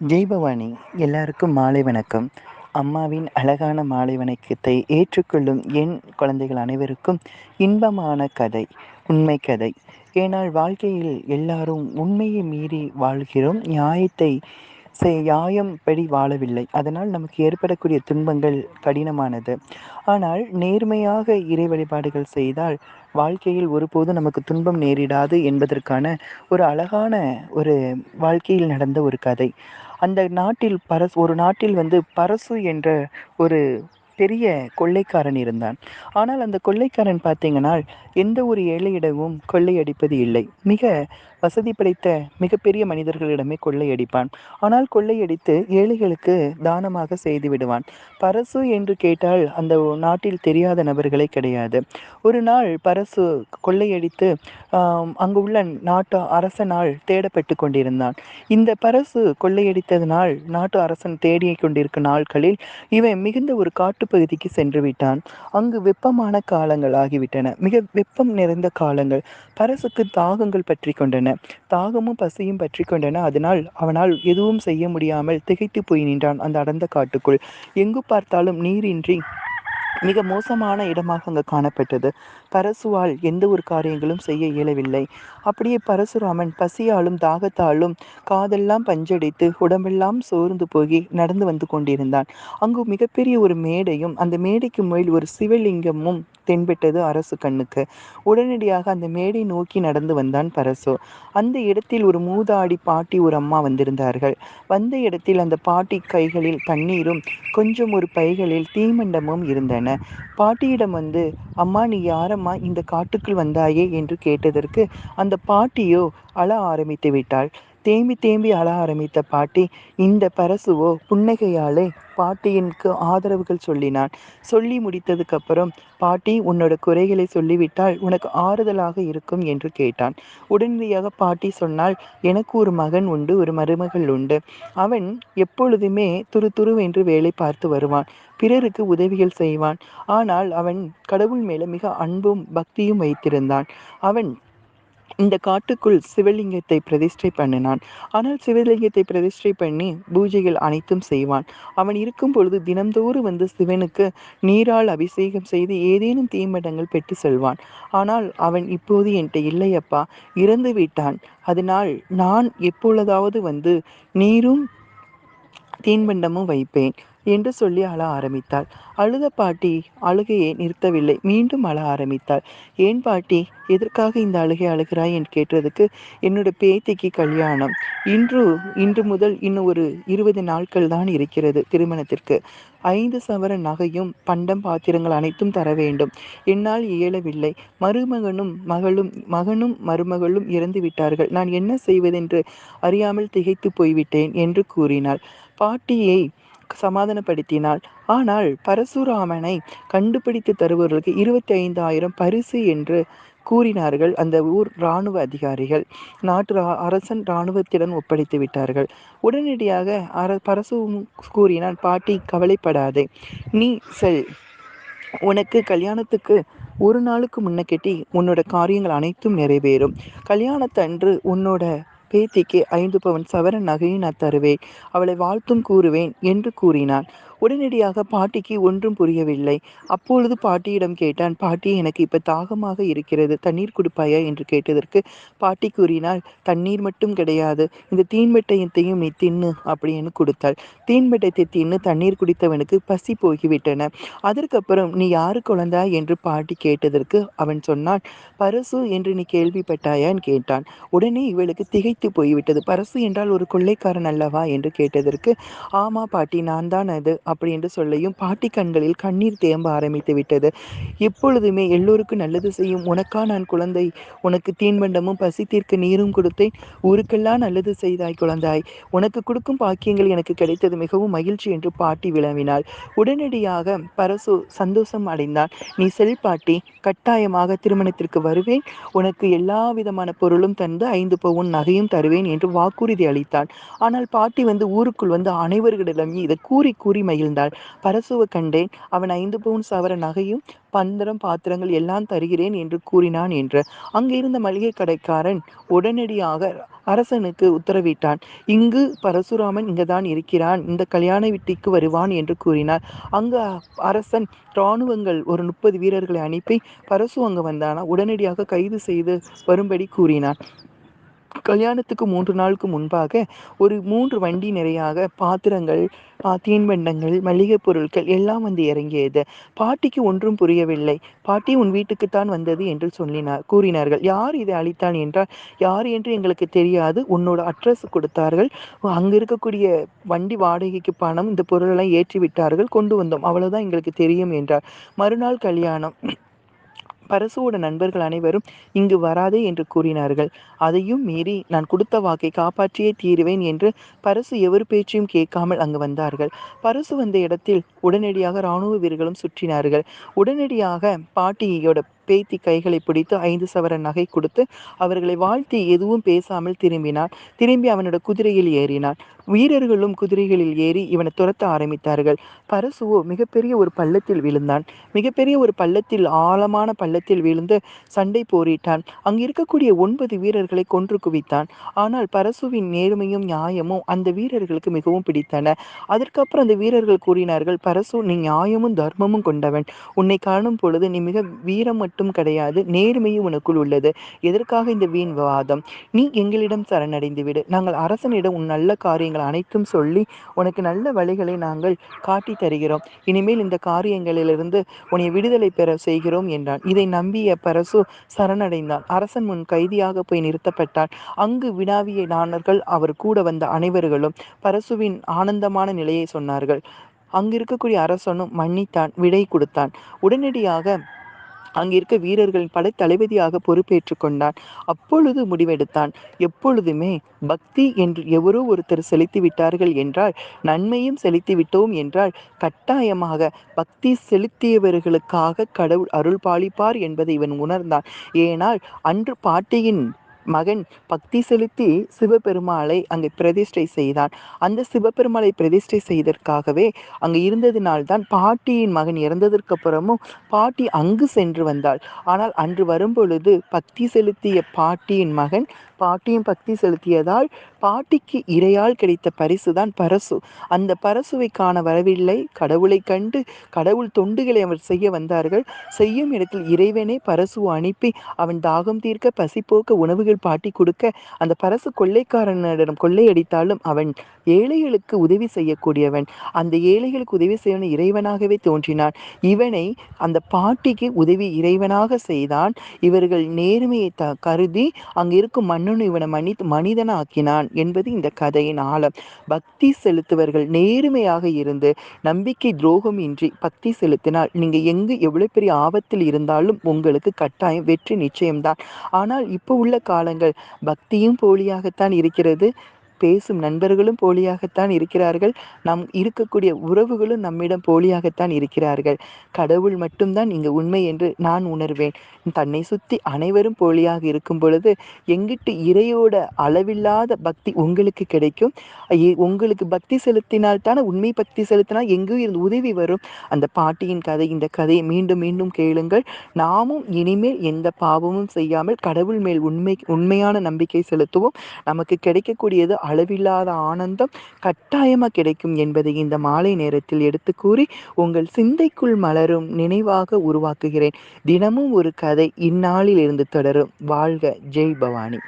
ஜெய்பவானி எல்லாருக்கும் மாலை வணக்கம். அம்மாவின் அழகான மாலை வணக்கத்தை ஏற்றுக்கொள்ளும் என் குழந்தைகள் அனைவருக்கும் இன்பமான கதை உண்மை கதை. ஏனால் வாழ்க்கையில் எல்லாரும் உண்மையை மீறி வாழ்கிறோம். நியாயத்தை நியாயம் படி வாழவில்லை. அதனால் நமக்கு ஏற்படக்கூடிய துன்பங்கள் கடினமானது. ஆனால் நேர்மையாக இறை வழிபாடுகள் செய்தால் வாழ்க்கையில் ஒருபோதும் நமக்கு துன்பம் நேரிடாது என்பதற்கான ஒரு அழகான ஒரு வாழ்க்கையில் நடந்த ஒரு கதை. அந்த நாட்டில் பரஸ் ஒரு நாட்டில் வந்து பரசு என்ற ஒரு பெரிய கொள்ளைக்காரன் இருந்தான். ஆனால் அந்த கொள்ளைக்காரன் பார்த்தீங்கன்னா எந்த ஒரு ஏழையிடமும் கொள்ளையடிப்பது இல்லை. மிக வசதி படைத்த மிகப்பெரிய மனிதர்களிடமே கொள்ளையடிப்பான். ஆனால் கொள்ளையடித்து ஏழைகளுக்கு தானமாக செய்து விடுவான். பரசு என்று கேட்டால் அந்த நாட்டில் தெரியாத நபர்களே கிடையாது. ஒரு நாள் பரசு கொள்ளையடித்து அங்கு உள்ள நாட்டு அரசனால் தேடப்பட்டு கொண்டிருந்தான். இந்த பரசு கொள்ளையடித்ததனால் நாட்டு அரசன் தேடிய கொண்டிருக்கும் நாட்களில் இவன் மிகுந்த ஒரு காட்டுப்பகுதிக்கு சென்று விட்டான். அங்கு வெப்பமான காலங்கள் ஆகிவிட்டன. மிக வெப்பம் நிறைந்த காலங்கள் பரசுக்கு தாகங்கள் பற்றி கொண்டன. தாகமும் பசியும் பற்றி கொண்டன. அதனால் அவனால் எதுவும் செய்ய முடியாமல் திகைத்து போய் நின்றான் அந்த அடர்ந்த காட்டுக்குள். எங்கு பார்த்தாலும் நீரின்றி மிக மோசமான இடமாக அங்கு காணப்பட்டது. பரசுவால் எந்த ஒரு காரியங்களும் செய்ய இயலவில்லை. அப்படியே பரசுராமன் பசியாலும் தாகத்தாலும் காதெல்லாம் பஞ்சடித்து உடம்பெல்லாம் சோர்ந்து போய் நடந்து வந்து கொண்டிருந்தான். அங்கு மிகப்பெரிய ஒரு மேடையும் அந்த மேடைக்கு மேல் ஒரு சிவலிங்கமும் தென்பட்டது அரசு கண்ணுக்கு. உடனடியாக அந்த மேடை நோக்கி நடந்து வந்தான் பரசு. அந்த இடத்தில் ஒரு மூதாடி பாட்டி ஒரு அம்மா வந்திருந்தார்கள். வந்த இடத்தில் அந்த பாட்டி கைகளில் தண்ணீரும் கொஞ்சம் ஒரு பைகளில் தீமண்டமும் இருந்தன. பாட்டியிடம் வந்து அம்மா நீ யாரம்மா இந்த காட்டுக்குள் வந்தாயே? என்று கேட்டதற்கு அந்த பாட்டியோ? அழ ஆரம்பித்து விட்டாள். தேம்பி தேம்பி அழ ஆரம்பித்த பாட்டி இந்த பரசுவோ புன்னகையாலே பாட்டியினுக்கு ஆதரவுகள் சொல்லினான் சொல்லி முடித்ததுக்கப்புறம் பாட்டி உன்னோட குறைகளை சொல்லிவிட்டால் உனக்கு ஆறுதலாக இருக்கும் என்று கேட்டான். உடனடியாக பாட்டி சொன்னால் எனக்கு ஒரு மகன் உண்டு ஒரு மருமகள் உண்டு. அவன் எப்பொழுதுமே துரு துருவென்று வேலை பார்த்து வருவான். பிறருக்கு உதவிகள் செய்வான். ஆனால் அவன் கடவுள் மேல மிக அன்பும் பக்தியும் வைத்திருந்தான். அவன் இந்த காட்டுக்குள் சிவலிங்கத்தை பிரதிஷ்டை பண்ணினான். ஆனால் சிவலிங்கத்தை பிரதிஷ்டை பண்ணி பூஜைகள் அனைத்தும் செய்வான். அவன் இருக்கும் பொழுது தினந்தோறும் வந்து சிவனுக்கு நீரால் அபிஷேகம் செய்து ஏதேனும் தீமடங்கள் பெற்று செல்வான். ஆனால் அவன் இப்போது என்கிட்ட இல்லையப்பா இறந்து விட்டான். அதனால் நான் எப்பொழுதாவது வந்து நீரும் தீன்பண்டமும் வைப்பேன். என்று சொல்லி அழ ஆரம்பித்தாள். அழுத பாட்டி அழுகையை நிறுத்தவில்லை. மீண்டும் அழ ஆரம்பித்தாள். ஏன் பாட்டி எதற்காக இந்த அழுகை அழுகிறாய்? என்று கேட்டதுக்கு என்னோட பேத்திக்கு கல்யாணம். இன்று இன்று முதல் இன்னும் ஒரு இருபது நாட்கள் தான் இருக்கிறது திருமணத்திற்கு. ஐந்து சவர நகையும் பண்டம் பாத்திரங்கள் அனைத்தும் தர வேண்டும். என்னால் இயலவில்லை. மருமகனும் மகளும் மகனும் மருமகளும் இறந்து விட்டார்கள். நான் என்ன செய்வதென்று அறியாமல் திகைத்து போய்விட்டேன் என்று கூறினாள். பாட்டியை சமாதானப்படுத்தினாள். ஆனால் பரசுராமனை கண்டுபிடித்து தருபவர்களுக்கு இருபத்தி ஐந்தாயிரம் பரிசு என்று கூறினார்கள் அந்த ஊர் இராணுவ அதிகாரிகள். நாட்டு அரசன் இராணுவத்திடம் ஒப்படைத்து விட்டார்கள். உடனடியாக அர பரசு கூறினான் பாட்டி கவலைப்படாதே. நீ செல். உனக்கு கல்யாணத்துக்கு ஒரு நாளுக்கு முன்ன கெட்டி உன்னோட காரியங்கள் அனைத்தும் நிறைவேறும். கல்யாணத்தன்று உன்னோட பேத்திக்கு ஐந்து பவன் சவர நகையும் நான் தருவேன் அவளை வாழ்த்தும் கூறுவேன் என்று கூறினான் உடனடியாக பாட்டிக்கு ஒன்றும் புரியவில்லை. அப்பொழுது பாட்டியிடம் கேட்டான் பாட்டி எனக்கு இப்ப தாகமாக இருக்கிறது. தண்ணீர் கொடுப்பாயா? என்று கேட்டதற்கு பாட்டி கூறினால் தண்ணீர் மட்டும் கிடையாது. இந்த தீன்மெட்டையத்தையும் நீ தின்னு அப்படின்னு கொடுத்தாள். தீன்மெட்டத்தை தின்னு தண்ணீர் குடித்தவனுக்கு பசி போகிவிட்டன. அதற்கப்புறம் நீ யாரு குழந்தா? என்று பாட்டி கேட்டதற்கு அவன் சொன்னான் பரசு என்று நீ கேள்விப்பட்டாயான்னு கேட்டான். உடனே இவளுக்கு திகைத்து போய்விட்டது. பரசு என்றால் ஒரு கொள்ளைக்காரன் அல்லவா? என்று கேட்டதற்கு ஆமா பாட்டி நான் தான் அது. அப்படி என்று சொல்லியும் பாட்டி கண்களில் கண்ணீர் தேம்ப ஆரம்பித்து விட்டது. எப்பொழுதுமே எல்லோருக்கும் நல்லது செய்யும் உனக்கா நான் குழந்தை? உனக்கு தீன்பண்டமும் பசி தீர்க்க நீரும் கொடுத்தேன். ஊருக்கெல்லாம் நல்லது செய்தாய் குழந்தாய். உனக்கு கொடுக்கும் பாக்கியங்கள் எனக்கு கிடைத்தது மிகவும் மகிழ்ச்சி என்று பாட்டி விளம்பினாள். உடனடியாக பரசு சந்தோஷம் அடைந்தான். நீ செல் பாட்டி கட்டாயமாக திருமணத்திற்கு வருவேன். உனக்கு எல்லா விதமான பொருளும் தந்து ஐந்து பவுன் நகையும் தருவேன் என்று வாக்குறுதி அளித்தான் ஆனால் பாட்டி வந்து ஊருக்குள் வந்து அனைவர்களிடம் இதை கூறி கூறி மகிழ்ந்தாள் பரசுவை கண்டேன். அவன் ஐந்து பவுன் சவர நகையும் பந்தரம் பாத்திரங்கள் எல்லாம் தருகிறேன் என்று கூறினான் என்று. அங்கிருந்த மளிகை கடைக்காரன் உடனடியாக அரசனுக்கு உத்தரவிட்டான். இங்கு பரசுராமன் இங்குதான் இருக்கிறான். இந்த கல்யாண வீட்டிற்கு வருவான் என்று கூறினார். அங்கு அரசன் இராணுவங்கள் ஒரு முப்பது வீரர்களை அனுப்பி பரசு அங்கு வந்தானா. உடனடியாக கைது செய்து வரும்படி கூறினான். கல்யாணத்துக்கு மூன்று நாளுக்கு முன்பாக ஒரு மூன்று வண்டி நிறையாக பாத்திரங்கள் தீன்பண்டங்கள் மளிகை பொருட்கள் எல்லாம் வந்து இறங்கியது. பாட்டிக்கு ஒன்றும் புரியவில்லை. பாட்டி உன் வீட்டுக்குத்தான் வந்தது என்று சொல்லினார் கூறினார்கள். யார் இதை அளித்தான் என்றால் யார் என்று எங்களுக்கு தெரியாது. உன்னோட அட்ரஸ் கொடுத்தார்கள். அங்கே இருக்கக்கூடிய வண்டி வாடகைக்கு பணம் இந்த பொருளெல்லாம் ஏற்றி விட்டார்கள் கொண்டு வந்தோம். அவ்வளோதான் எங்களுக்கு தெரியும் என்றார். மறுநாள் கல்யாணம். பரசுவோட நண்பர்கள் அனைவரும் இங்கு வராதே என்று கூறினார்கள். அதையும் மீறி நான் கொடுத்த வாக்கை காப்பாற்றியே தீருவேன் என்று பரசு எவர் பேச்சையும் கேட்காமல் அங்கு வந்தார்கள். பரசு வந்த இடத்தில் உடனடியாக இராணுவ வீரர்களும் சுற்றினார்கள். உடனடியாக பாட்டியோட பேத்தி கைகளை பிடித்து ஐந்து சவர நகை கொடுத்து அவர்களை வாழ்த்தி எதுவும் பேசாமல் திரும்பினான். திரும்பி அவனோட குதிரையில் ஏறினான். வீரர்களும் குதிரைகளில் ஏறி இவனை துரத்த ஆரம்பித்தார்கள். பரசுவோ மிகப்பெரிய ஒரு பள்ளத்தில் விழுந்தான். மிகப்பெரிய ஒரு பள்ளத்தில் ஆழமான பள்ளத்தில் விழுந்து சண்டை போரிட்டான். அங்கு இருக்கக்கூடிய ஒன்பது வீரர்களை கொன்று குவித்தான். ஆனால் பரசுவின் நேர்மையும் நியாயமும் அந்த வீரர்களுக்கு மிகவும் பிடித்தன. அதற்கப்புறம் அந்த வீரர்கள் கூறினார்கள் பரசு நீ நியாயமும் தர்மமும் கொண்டவன். உன்னை காணும் பொழுது நீ மிக வீரம் மட்டும் கிடையாது நேர்மையும் உனக்குள் உள்ளது. எதற்காக இந்த வீண் விவாதம் நீ எங்களிடம் சரணடைந்து விடு நாங்கள் அரசனிடம் உன் நல்ல காரியங்கள் அனைத்தும் சொல்லி உனக்கு நல்ல வழிகளை நாங்கள் காட்டி தருகிறோம். இனிமேல் இந்த காரியங்களிலிருந்து உன்னை விடுதலை பெற செய்கிறோம் என்றான். இதை நம்பிய பரசு சரணடைந்தான். அரசன் முன் கைதியாக போய் நிறுத்தப்பட்டான். அங்கு வினாவிய நாணர்கள் அவர் கூட வந்த அனைவர்களும் பரசுவின் ஆனந்தமான நிலையை சொன்னார்கள். அங்கு இருக்கக்கூடிய அரசனும் மன்னித்தான் விடை கொடுத்தான். உடனடியாக அங்கிருக்க வீரர்களின் படை தளபதியாக பொறுப்பேற்று கொண்டான். அப்பொழுது முடிவெடுத்தான். எப்பொழுதுமே பக்தி என்று எவரோ ஒருத்தர் செலுத்தி விட்டார்கள் என்றால் நன்மையும் செலுத்தி விட்டோம் என்றால் கட்டாயமாக பக்தி செலுத்தியவர்களுக்காக கடவுள் அருள் பாலிப்பார் என்பதை இவன் உணர்ந்தான். ஏனால் அன்று பாட்டியின் மகன் பக்தி செலுத்தி சிவபெருமாளை அங்கே பிரதிஷ்டை செய்தான். அந்த சிவபெருமாளை பிரதிஷ்டை செய்ததற்காகவே அங்கே இருந்ததினால்தான் பாட்டியின் மகன் இறந்ததற்கு அப்புறமும் பாட்டி அங்கு சென்று வந்தாள். ஆனால் அன்று வரும்பொழுது பக்தி செலுத்திய பாட்டியின் மகன் பாட்டியும் பக்தி செலுத்தியதால் பாட்டிக்கு இரையால் கிடைத்த பரிசு தான் பரசு. அந்த பரசுவை காண வரவில்லை. கடவுளை கண்டு கடவுள் தொண்டுகளை அவர் செய்ய வந்தார்கள். செய்யும் இடத்தில் இறைவனே பரசு அனுப்பி அவன் தாகம் தீர்க்க பசி போக்க உணவுகள் பாட்டி கொடுக்க அந்த பரசு கொள்ளைக்காரனிடம் கொள்ளையடித்தாலும் அவன் ஏழைகளுக்கு உதவி செய்யக்கூடியவன். அந்த ஏழைகளுக்கு உதவி செய்யவன் இறைவனாகவே தோன்றினான். இவனை அந்த பாட்டிக்கு உதவி இறைவனாக செய்தான். இவர்கள் நேர்மையை த கருதி அங்கு இருக்கும் மன்னனு இவனை மன்னித்து மனிதனாக்கினான் என்பது இந்த கதையின் ஆழம். பக்தி செலுத்துவர்கள் நேர்மையாக இருந்து நம்பிக்கை துரோகம் இன்றி பக்தி செலுத்தினால் நீங்க எங்கு எவ்வளவு பெரிய ஆபத்தில் இருந்தாலும் உங்களுக்கு கட்டாயம் வெற்றி நிச்சயம்தான். ஆனால் இப்போ உள்ள கால காலங்கள் பக்தியும் போலியாகத்தான் இருக்கிறது. பேசும் நண்பர்களும் போலியாகத்தான் இருக்கிறார்கள். நம் இருக்கக்கூடிய உறவுகளும் நம்மிடம் போலியாகத்தான் இருக்கிறார்கள். கடவுள் மட்டும்தான் இங்கு உண்மை என்று நான் உணர்வேன். தன்னை சுற்றி அனைவரும் போலியாக இருக்கும் பொழுது எங்கிட்டு இறையோட அளவில்லாத பக்தி உங்களுக்கு கிடைக்கும்? உங்களுக்கு பக்தி செலுத்தினால் தானே உண்மை பக்தி செலுத்தினால் எங்கேயும் இருந்து உதவி வரும். அந்த பாட்டியின் கதை இந்த கதையை மீண்டும் மீண்டும் கேளுங்கள். நாமும் இனிமேல் எந்த பாவமும் செய்யாமல் கடவுள் மேல் உண்மை உண்மையான நம்பிக்கை செலுத்துவோம். நமக்கு கிடைக்கக்கூடியது அளவில்லாத ஆனந்தம் கட்டாயமாக கிடைக்கும் என்பதை இந்த மாலை நேரத்தில் எடுத்து கூறி உங்கள் சிந்தைக்குள் மலரும் நினைவாக உருவாக்குகிறேன். தினமும் ஒரு கதை இந்நாளில் இருந்து தொடரும். வாழ்க. ஜெய் பவானி.